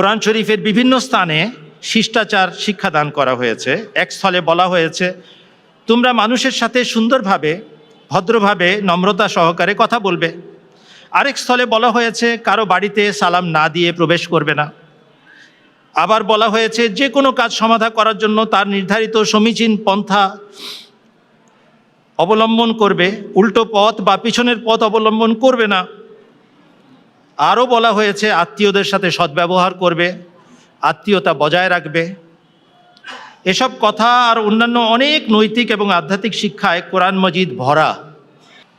কোরআন শরীফের বিভিন্ন স্থানে শিষ্টাচার শিক্ষাদান করা হয়েছে। এক স্থলে বলা হয়েছে, তোমরা মানুষের সাথে সুন্দরভাবে, ভদ্রভাবে, নম্রতা সহকারে কথা বলবে। আরেক স্থলে বলা হয়েছে, কারও বাড়িতে সালাম না দিয়ে প্রবেশ করবে না। আবার বলা হয়েছে, যে কোনো কাজ সমাধা করার জন্য তার নির্ধারিত সমীচীন পন্থা অবলম্বন করবে। উল্টো পথ বা পিছনের পথ অবলম্বন করবে না। আরও বলা হয়েছে, আত্মীয়দের সাথে সদ্ব্যবহার করবে, আত্মীয়তা বজায় রাখবে। এসব কথা আর অন্যান্য অনেক নৈতিক এবং আধ্যাত্মিক শিক্ষায় কোরআন মজিদ ভরা।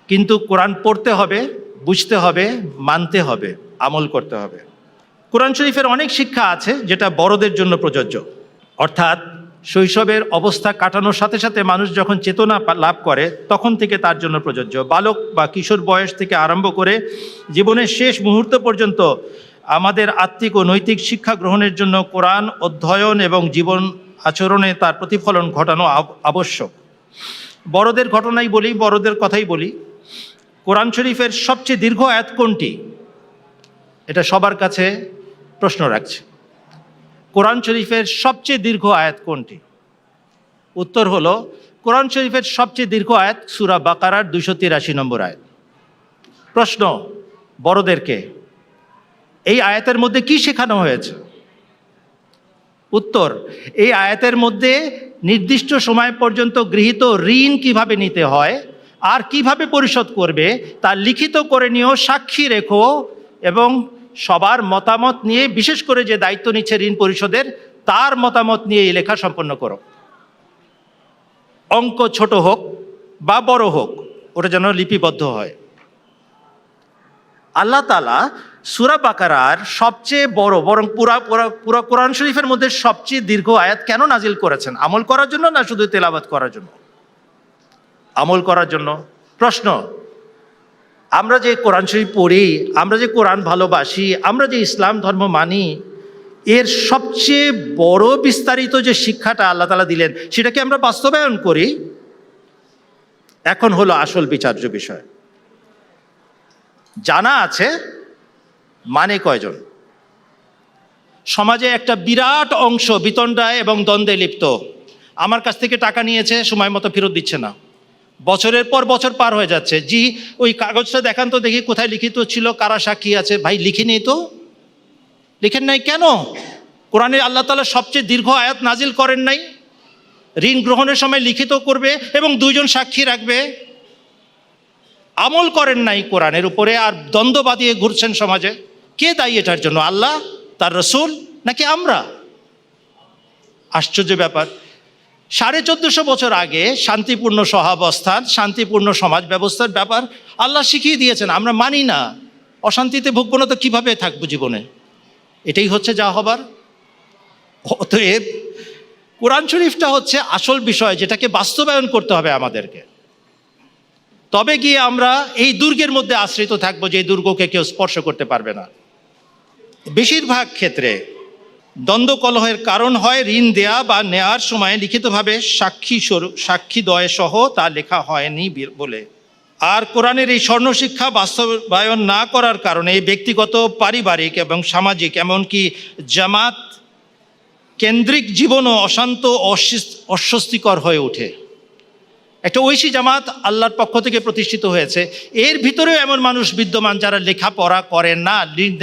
কিন্তু কোরআন পড়তে হবে, বুঝতে হবে, মানতে হবে, আমল করতে হবে। কোরআন শরীফের অনেক শিক্ষা আছে যেটা বড়দের জন্য প্রযোজ্য। অর্থাৎ শৈশবের অবস্থা কাটানোর সাথে সাথে মানুষ যখন চেতনা লাভ করে, তখন থেকে তার জন্য প্রযোজ্য। বালক বা কিশোর বয়স থেকে আরম্ভ করে জীবনের শেষ মুহূর্ত পর্যন্ত আমাদের আত্মিক ও নৈতিক শিক্ষা গ্রহণের জন্য কোরআন অধ্যয়ন এবং জীবন আচরণে তার প্রতিফলন ঘটানো আবশ্যক। বড়দের ঘটনাই বলি, বড়দের কথাই বলি। কোরআন শরীফের সবচেয়ে দীর্ঘ আয়াত কোনটি? এটা সবার কাছে প্রশ্ন রাখছে। কোরআন শরীফের সবচেয়ে দীর্ঘ আয়াত কোনটি? উত্তর হল, কোরআন শরীফের সবচেয়ে দীর্ঘ আয়াত সুরা বাকারার দুশো তিরাশি নম্বর আয়াত। প্রশ্ন, বড়দেরকে, এই আয়াতের মধ্যে কি শেখানো হয়েছে? উত্তর, এই আয়াতের মধ্যে নির্দিষ্ট সময় পর্যন্ত গৃহীত ঋণ কীভাবে নিতে হয়, আর কীভাবে পরিশোধ করবে, তা লিখিত করে নিয়েও সাক্ষী রেখো এবং সবার মতামত নিয়ে, বিশেষ করে যে দায়িত্ব নিচ্ছে ঋণ পরিশোধের, তার মতামত নিয়ে এই লেখা সম্পন্ন করো। অঙ্ক ছোট হোক বা বড় হোক, ওটা যেন লিপিবদ্ধ হয়। আল্লাহ তালা সুরা বাকারার সবচেয়ে বড়, বরং পুরা পুরা কোরআন শরীফের মধ্যে সবচেয়ে দীর্ঘ আয়াত কেন নাজিল করেছেন? আমল করার জন্য না শুধু তেলাবাত করার জন্য? আমল করার জন্য? প্রশ্ন আমরা যে কোরআন শরীফ পড়ি, আমরা যে কোরআন ভালোবাসি, আমরা যে ইসলাম ধর্ম মানি, এর সবচেয়ে বড় বিস্তারিত যে শিক্ষাটা আল্লাহ তালা দিলেন, সেটাকে আমরা বাস্তবায়ন করি। এখন হলো আসল বিচার্য বিষয়। জানা আছে মানে কয়জন? সমাজে একটা বিরাট অংশ বিতণ্ডায় এবং দ্বন্দ্বে লিপ্ত। আমার কাছ থেকে টাকা নিয়েছে, সময় মতো ফেরত দিচ্ছে না। বছরের পর বছর পার হয়ে যাচ্ছে। জি, ওই কাগজটা দেখান তো দেখি কোথায় লিখিত ছিল, কারা সাক্ষী আছে। ভাই লিখিনি তো। লিখেন নাই কেন? কোরআনে আল্লাহ তালা সবচেয়ে দীর্ঘ আয়াত নাজিল করেন নাই। ঋণ গ্রহণের সময় লিখিত করবে এবং দুইজন সাক্ষী রাখবে। আমল করেন নাই কোরআনের উপরে আর দ্বন্দ্ব বাঁধিয়ে ঘুরছেন সমাজে। কে দায়ী এটার জন্য? আল্লাহ, তার রসুল নাকি আমরা? আশ্চর্য ব্যাপার। সাড়ে চোদ্দশো বছর আগে শান্তিপূর্ণ সহাবস্থান, শান্তিপূর্ণ সমাজ ব্যবস্থার ব্যাপার আল্লাহ শিখিয়ে দিয়েছেন, আমরা মানি না। অশান্তিতে ভুগবো না তো কীভাবে থাকব জীবনে? এটাই হচ্ছে যা হবার। অতএব কোরআন শরীফটা হচ্ছে আসল বিষয় যেটাকে বাস্তবায়ন করতে হবে আমাদেরকে। তবে গিয়ে আমরা এই দুর্গের মধ্যে আশ্রিত থাকব যে দুর্গকে কেউ স্পর্শ করতে পারবে না। বেশিরভাগ ক্ষেত্রে দ্বন্দ্ব কলহের কারণ হয় ঋণ দেয়া বা নেয়ার সময় লিখিতভাবে সাক্ষী সাক্ষী দয় সহ তা লেখা হয়নি বলে। আর কোরআনের এই স্বর্ণশিক্ষা বাস্তবায়ন না করার কারণে ব্যক্তিগত, পারিবারিক এবং সামাজিক, এমনকি জামাত কেন্দ্রিক জীবনও অশান্ত অস্বস্তিকর হয়ে ওঠে। একটা ঐশী জামাত আল্লাহর পক্ষ থেকে প্রতিষ্ঠিত হয়েছে। এর ভিতরেও এমন মানুষ বিদ্যমান যারা লেখাপড়া করেন না। ঋণ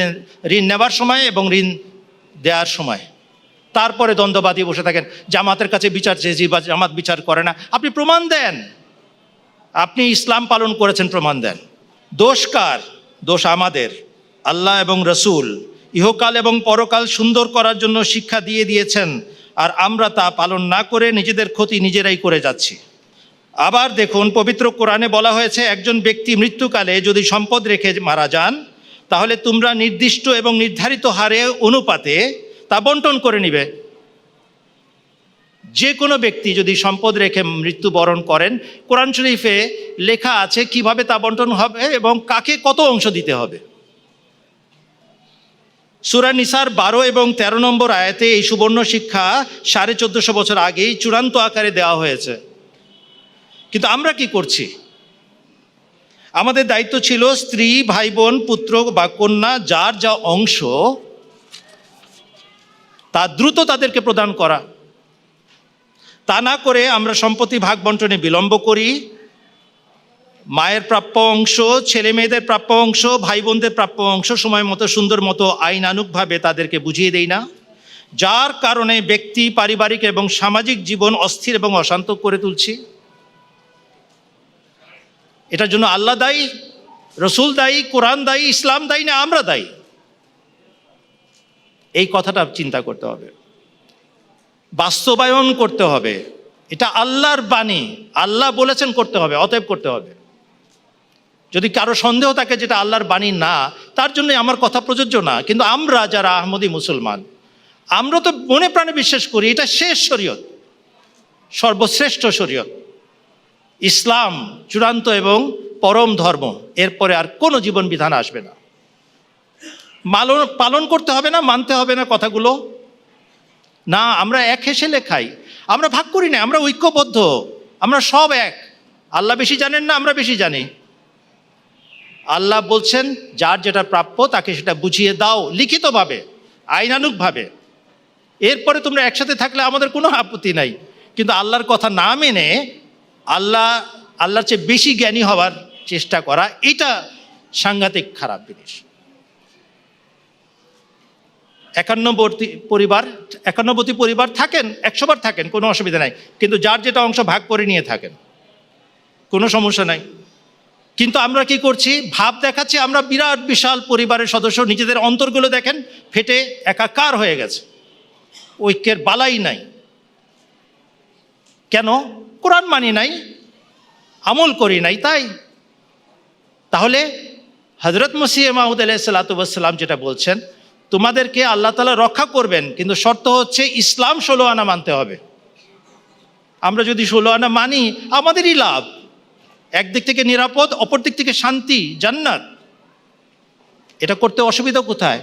ঋণ নেবার সময় এবং ঋণ দেওয়ার সময়। তারপরে দ্বন্দ্ববাদী বসে থাকেন। জামাতের কাছে বিচার চেয়েছি বা জামাত বিচার করে না। আপনি প্রমাণ দেন। আপনি ইসলাম পালন করেছেন, প্রমাণ দেন। দোষ কার? দোষ আমাদের। আল্লাহ এবং রসুল ইহকাল এবং পরকাল সুন্দর করার জন্য শিক্ষা দিয়ে দিয়েছেন। আর আমরা তা পালন না করে নিজেদের ক্ষতি নিজেরাই করে যাচ্ছি। আবার দেখুন, পবিত্র কোরআনে বলা হয়েছে, একজন ব্যক্তি মৃত্যুকালে যদি সম্পদ রেখে মারা যান তাহলে তোমরা নির্দিষ্ট এবং নির্ধারিত হারে অনুপাতে তা বন্টন করে নিবে। যে কোনো ব্যক্তি যদি সম্পদ রেখে মৃত্যুবরণ করেন, কোরআন শরীফে লেখা আছে কীভাবে তা বন্টন হবে এবং কাকে কত অংশ দিতে হবে। সুরা নিসার বারো এবং ১৩ নম্বর আয়াতে এই সুবর্ণ শিক্ষা সাড়ে চোদ্দশো বছর আগেই চূড়ান্ত আকারে দেওয়া হয়েছে। কিন্তু আমরা কি করছি? আমাদের দায়িত্ব ছিল স্ত্রী, ভাই বোন, পুত্র বা কন্যা, যার যা অংশ, তা দ্রুত তাদেরকে প্রদান করা। তা না করে আমরা সম্পত্তি ভাগ বন্টনে বিলম্ব করি। মায়ের প্রাপ্য অংশ, ছেলে মেয়েদের প্রাপ্য অংশ, ভাই বোনদের প্রাপ্য অংশ, সময় মতো, সুন্দর মতো আইনানুকভাবে তাদেরকে বুঝিয়ে দেই না। যার কারণে ব্যক্তি, পারিবারিক এবং সামাজিক জীবন অস্থির এবং অশান্ত করে তুলছি। এটার জন্য আল্লাহ দায়ী, রসুল দায়ী, কোরআন দায়ী, ইসলাম দায়ী না আমরা দায়ী? এই কথাটা চিন্তা করতে হবে। বাস্তবায়ন করতে হবে। এটা আল্লাহর বাণী। আল্লাহ বলেছেন করতে হবে, অতএব করতে হবে। যদি কারও সন্দেহ থাকে যেটা আল্লাহর বাণী না, তার জন্য আমার কথা প্রযোজ্য না। কিন্তু আমরা যারা আহমদী মুসলমান, আমরা তো মনে প্রাণে বিশ্বাস করি, এটা শেষ শরীয়ত, সর্বশ্রেষ্ঠ শরীয়ত। ইসলাম চূড়ান্ত এবং পরম ধর্ম, এরপরে আর কোনো জীবন বিধান আসবে না। মালন, পালন করতে হবে না, মানতে হবে না কথাগুলো। না, আমরা এক হেসেলে খাই আমরা ভাগ করি না, আমরা ঐক্যবদ্ধ, আমরা সব এক। আল্লাহ বেশি জানেন না, আমরা বেশি জানি। আল্লাহ বলছেন, যার যেটা প্রাপ্য তাকে সেটা বুঝিয়ে দাও, লিখিতভাবে, আইনানুগভাবে। এরপরে তোমরা একসাথে থাকলে আমাদের কোনো আপত্তি নাই। কিন্তু আল্লাহর কথা না মেনে আল্লাহ, আল্লাহর চেয়ে বেশি জ্ঞানী হওয়ার চেষ্টা করা, এটা সাংঘাতিক খারাপ জিনিস। একান্নবর্তী পরিবার একান্নবর্তী পরিবার থাকেন, একশোবার থাকেন, কোনো অসুবিধা নাই, কিন্তু যার যেটা অংশ ভাগ করে নিয়ে থাকেন, কোনো সমস্যা নাই। কিন্তু আমরা কি করছি? ভাব দেখাচ্ছি, আমরা বিরাট বিশাল পরিবারের সদস্য, নিজেদের অন্তরগুলো দেখেন, ফেটে একাকার হয়ে গেছে। ঐক্যের বালাই নাই। কেন? কোরআন মানি নাই, আমল করি নাই, তাই? তাহলে হজরত মসিহ মাহুদ আলাহ সাল্লাতুবাসাল্লাম যেটা বলছেন, তোমাদেরকে আল্লাহ তালা রক্ষা করবেন, কিন্তু শর্ত হচ্ছে ইসলাম ষোলো আনা মানতে হবে। আমরা যদি ষোলো আনা মানি, আমাদেরই লাভ। একদিক থেকে নিরাপদ অপর দিক থেকে শান্তি, জান্নাত। এটা করতে অসুবিধা কোথায়?